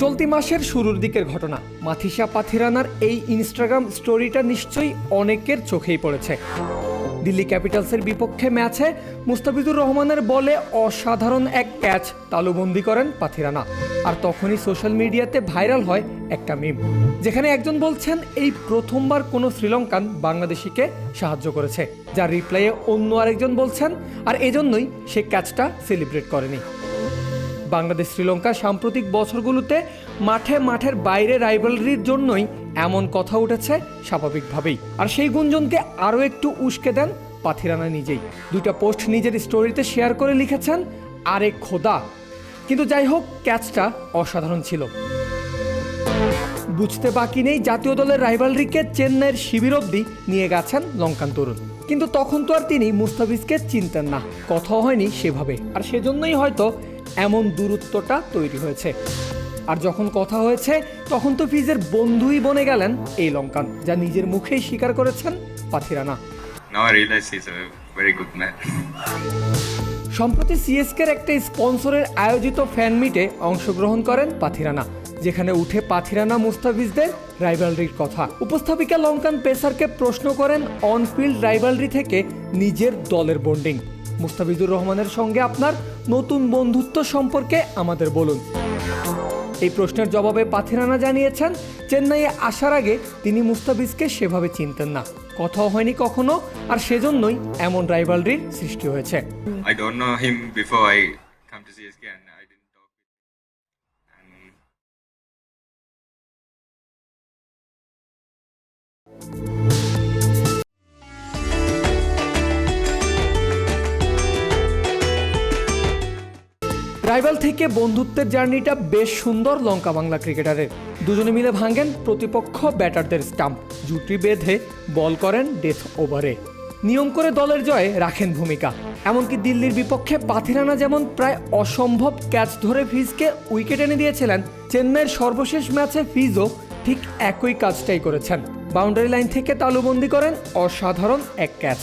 চলতি মাসের শুরুর দিকের ঘটনা। মাথিসা পাথিরানার এই ইনস্টাগ্রাম স্টোরিটা নিশ্চয়ই অনেকের চোখেই পড়েছে। দিল্লি ক্যাপিটালসের বিপক্ষে ম্যাচে মুস্তাফিজুর রহমানের বলে অসাধারণ এক ক্যাচ তালুবন্দি করেন পাথিরানা। আর তখনই সোশ্যাল মিডিয়াতে ভাইরাল হয় একটা মিম, যেখানে একজন বলছেন, এই প্রথমবার কোনো শ্রীলঙ্কান বাংলাদেশিকে সাহায্য করেছে। যার রিপ্লাইয়ে অন্য আরেকজন বলছেন, আর এজন্যই সে ক্যাচটা সেলিব্রেট করেনি। বাংলাদেশ শ্রীলঙ্কা সাম্প্রতিক বছরগুলোতে মাঠে মাঠের বাইরে রাইভালরির জন্যই এমন কথা উঠেছে স্বাভাবিকভাবেই। আর সেই গুঞ্জনকে আরও একটু উস্কে দেন পাথিরানা নিজেই। দুইটা পোস্ট নিজের স্টোরিতে শেয়ার করে লিখেছেন আরে খোদা। কিন্তু যাই হোক ক্যাচটা অসাধারণ ছিল। বুঝতে বাকি নেই, জাতীয় দলের রাইভালরিকে চেন্নাইয়ের শিবির অব্দি নিয়ে গেছেন লঙ্কান তরুণ। কিন্তু তখন তো আর তিনি মুস্তাফিজকে চিনতেন না। কথা হয়নি সেভাবে। আর সেজন্যই হয়তো এমন দূরত্বটা তৈরি হয়েছে। আর যখন কথা হয়েছে তখন তো ফিজের বন্ধুই বনে গেলেন এই লঙ্কান যা নিজের মুখেই স্বীকার করেছেন পাথিরানা. সম্প্রতি সিএসকের একটা স্পন্সরের আয়োজিত ফ্যান মিটে অংশগ্রহণ করেন পাথিরানা যেখানে উঠে পাথিরানা মুস্তাফিজদের রাইভালরির কথা। উপস্থাপিকা লঙ্কান পেসারকে প্রশ্ন করেন অনফিল্ড রাইভালরি থেকে নিজের দলের বন্ডিং মুস্তাফিজুর রহমানের সঙ্গে আপনার নতুন বন্ধুত্ব সম্পর্কে আমাদের বলুন। এই প্রশ্নের জবাবে পাথিরানা জানিয়েছেন, চেন্নাইয়ে আসার আগে তিনি মুস্তাফিজকে সেভাবে চিনতেন না। কথাও হয়নি কখনো, আর সেজন্যই এমন রাইভালরির সৃষ্টি হয়েছে। রাইভাল থেকে বন্ধুত্বের জার্নিটা বেশ সুন্দর লঙ্কা বাংলা ক্রিকেটারের। দুজনে মিলে ভাঙেন প্রতিপক্ষ ব্যাটারদের স্টাম্প। জুটি বেঁধে বল করেন ডেথ ওভারে নিয়ম করে দলের জয়ে রাখেন ভূমিকা। এমনকি দিল্লির বিপক্ষে পাথিরানা যেমন প্রায় অসম্ভব ক্যাচ ধরে ফিজকে উইকেট এনে দিয়েছিলেন, চেন্নাইয়ের সর্বশেষ ম্যাচে ফিজও ঠিক একই কাজটাই করেছেন। বাউন্ডারি লাইন থেকে তালুবন্দি করেন অসাধারণ এক ক্যাচ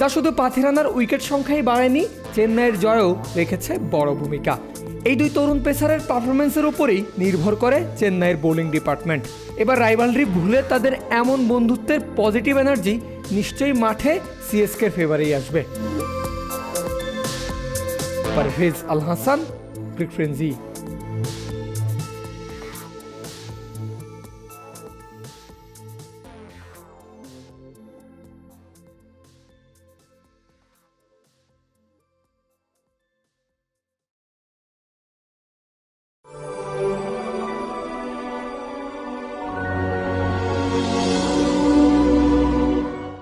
যা শুধু পাথিরানার উইকেট সংখ্যাই বাড়ায়নি, চেন্নাইয়ের জয়েও রেখেছে বড় ভূমিকা। এই দুই তরুণ পেসারের পারফরমেন্সের উপরেই নির্ভর করে চেন্নাইয়ের বোলিং ডিপার্টমেন্ট। এবার রাইভালরি ভুলে তাদের এমন বন্ধুত্বের পজিটিভ এনার্জি নিশ্চয়ই মাঠে সিএসকে ফেভারেই আসবে। পারভেজ আল হাসান, ক্রিক ফ্রেন্সি।